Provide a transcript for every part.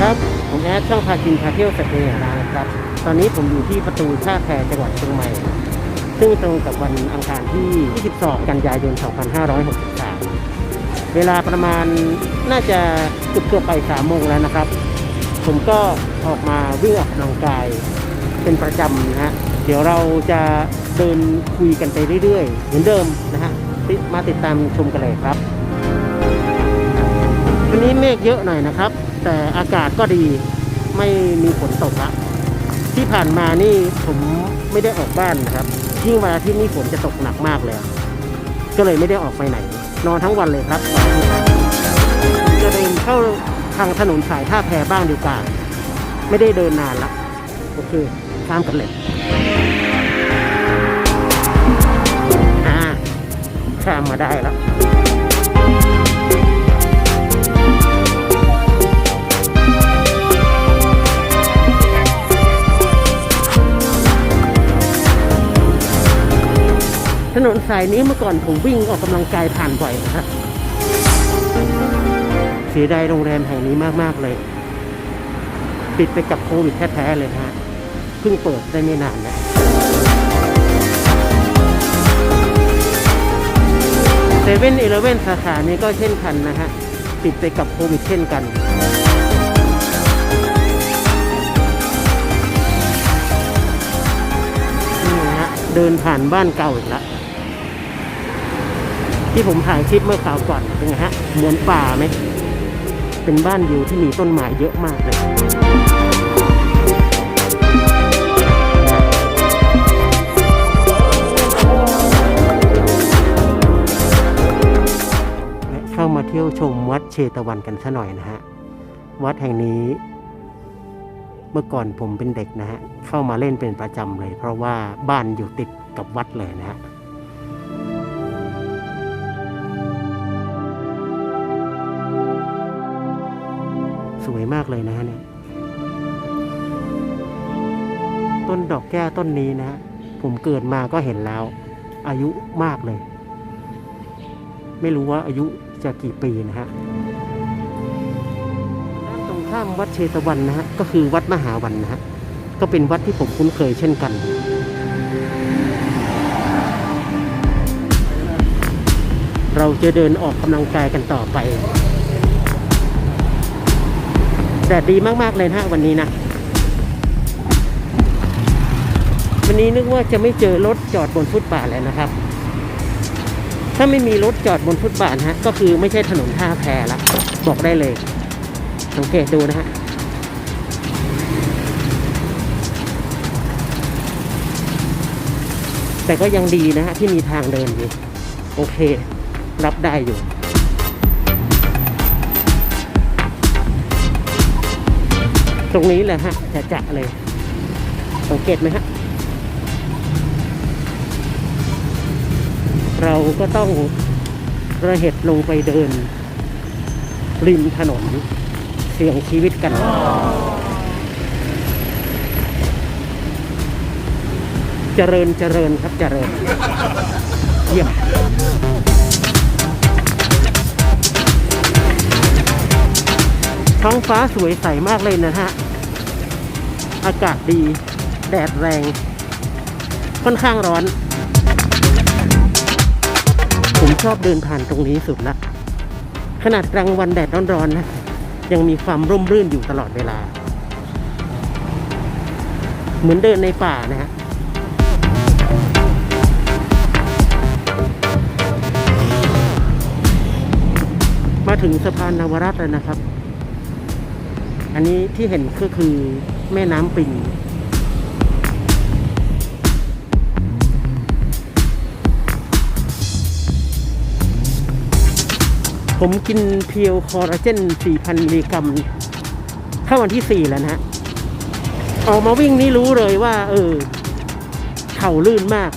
ครับ ผมแอดช่องพากินพาเที่ยวสเตย์นะครับ ตอนนี้ผมอยู่ที่ประตูท่าแพจังหวัดเชียงใหม่ ซึ่งตรงกับวันอังคารที่ 22 กันยายน 2563 เวลาประมาณน่าจะเกือบเกือบไปสามโมงแล้วนะครับ ผมก็ออกมาวิ่งออกกำลังกายเป็นประจำนะฮะ เดี๋ยวเราจะเดินคุยกันไปเรื่อยๆ เหมือนเดิมนะฮะ มาติดตามชมกันเลยครับวันนี้เมฆเยอะหน่อยนะครับ แต่อากาศก็ดีไม่มีฝนตกละที่ผ่านมานี่ผมไม่ได้ออกบ้านนะครับยิ่งวันอาทิตย์นี้ฝนจะตกหนักมากเลย ก็เลยไม่ได้ออกไปไหน นอนทั้งวันเลยครับ จะเดินเข้าทางถนนสายท่าแพบ้างดีกว่าไม่ได้เดินนานละโอเคข้ามกันเลยอ่าข้ามมาได้แล้ว ถนนสายนี้เมื่อก่อนผมวิ่งออกกำลังกายผ่านบ่อยนะครับเสียดายโรงแรมแห่งนี้มาก ๆ เลย ปิดไปกับโควิดแท้ ๆ เลยฮะเพิ่งเปิดได้ไม่นานนะเซเว่นอีเลเว่นสาขานี้ก็เช่นกันนะฮะ ปิดไปกับโควิดเช่นกันนี่ฮะ เดินผ่านบ้านเก่าอีกแล้ว ที่ผมถ่ายคลิปเมื่อคราวก่อนเป็นไงฮะเหมือนป่าไหมเป็นบ้านอยู่ที่มีต้นไม้เยอะมากเลยเข้ามาเที่ยวชมวัดเชตวันกันซะหน่อยนะฮะวัดแห่งนี้เมื่อก่อนผมเป็นเด็กนะฮะ เข้ามาเล่นเป็นประจำเลย เพราะว่าบ้านอยู่ติดกับวัดเลยนะฮะ มากเลยนะฮะเนี่ยต้นดอกแก้วต้นนี้นะฮะผมเกิดมาก็เห็นแล้ว อายุมากเลย ไม่รู้ว่าอายุจะกี่ปีนะฮะด้านตรงข้ามวัดเชตวันนะฮะก็คือวัดมหาวันนะฮะก็เป็นวัดที่ผมคุ้นเคยเช่นกันเราจะเดินออกกำลังกายกันต่อไป แดดดีมาก ๆ เลยนะฮะวันนี้นะ วันนี้นึกว่าจะไม่เจอรถจอดบนฟุตบาทเลยนะครับ ถ้าไม่มีรถจอดบนฟุตบาทฮะ ก็คือไม่ใช่ถนนท่าแพละบอกได้เลยสังเกตดูนะฮะแต่ก็ยังดีนะฮะที่มีทางเดินอยู่ โอเค รับได้อยู่ ตรงนี้แหละฮะจะจะเลย สังเกตไหมฮะ เราก็ต้องระเหตุลงไปเดิน ริมถนน เสี่ยงชีวิตกัน เจริญเจริญครับเจริญ เยี่ยม ท้องฟ้าสวยใสมากเลยนะฮะ อากาศดี แดดแรง ค่อนข้างร้อน ผมชอบเดินผ่านตรงนี้สุดละ ขนาดกลางวันแดดร้อนๆนะ ยังมีความร่มรื่นอยู่ตลอดเวลา เหมือนเดินในป่านะฮะมาถึงสะพานนวรัตน์แล้วนะครับ อันนี้ที่เห็นก็คือแม่น้ำปิงผมกินเพียวคอลลาเจน 4,000 มิลลิกรัมเข้าวันที่ 4 แล้วนะฮะ ออกมาวิ่งนี่รู้เลยว่า เออ เข่าลื่นมาก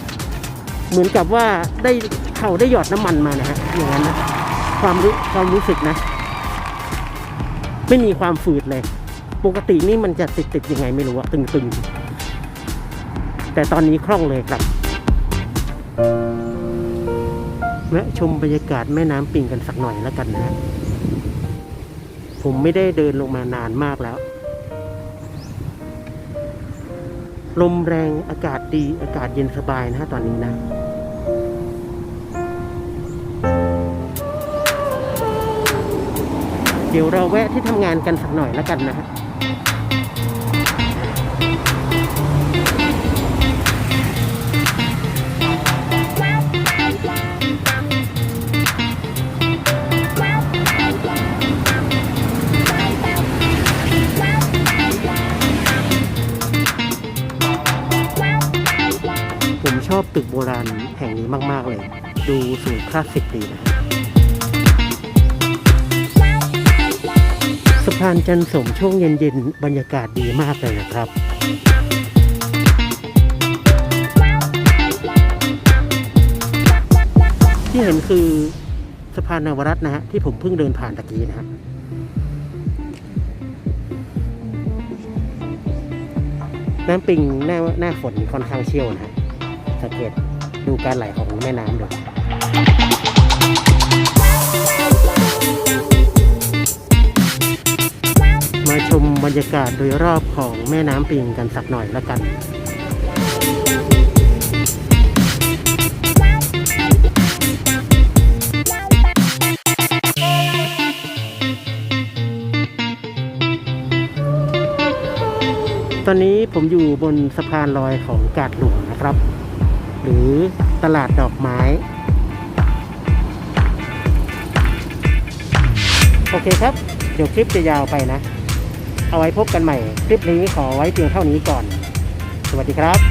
เหมือนกับว่าได้เข่าได้หยอดน้ำมันมานะฮะ อย่างนั้นนะ ความรู้ความรู้สึกนะ ไม่มีความฝืดเลย ปกตินี่มันจะติดติดๆยังไงไม่รู้อะตึงๆ แต่ตอนนี้คล่องเลยครับแวะชมบรรยากาศแม่น้ำปิงกันสักหน่อยแล้วกันนะฮะผมไม่ได้เดินลงมานานมากแล้ว ลมแรงอากาศดีอากาศเย็นสบายนะฮะตอนนี้นะ เดี๋ยวเราแวะที่ทำงานกันสักหน่อยแล้วกันนะฮะผมชอบตึกโบราณแห่งนี้มาก ๆ เลย ดูสูงคลาสสิกดีนะ สะพานจันสมช่วงเย็นๆ บรรยากาศดีมากเลยนะครับที่เห็นคือสะพานนวรัตน์นะฮะที่ผมเพิ่งเดินผ่านตะกี้นะฮะน้ำปิงหน้าหน้าฝนค่อนข้างเชี่ยวนะฮะสังเกตดูการไหลของแม่น้ำดู มาชมบรรยากาศโดยรอบของแม่น้ำปิงกันสักหน่อยละกันตอนนี้ผมอยู่บนสะพานลอยของกาดหลวงนะครับ หรือตลาดดอกไม้ โอเคครับ เดี๋ยวคลิปจะยาวไปนะ เอาไว้พบกันใหม่ คลิปนี้ขอไว้เพียงเท่านี้ก่อน สวัสดีครับ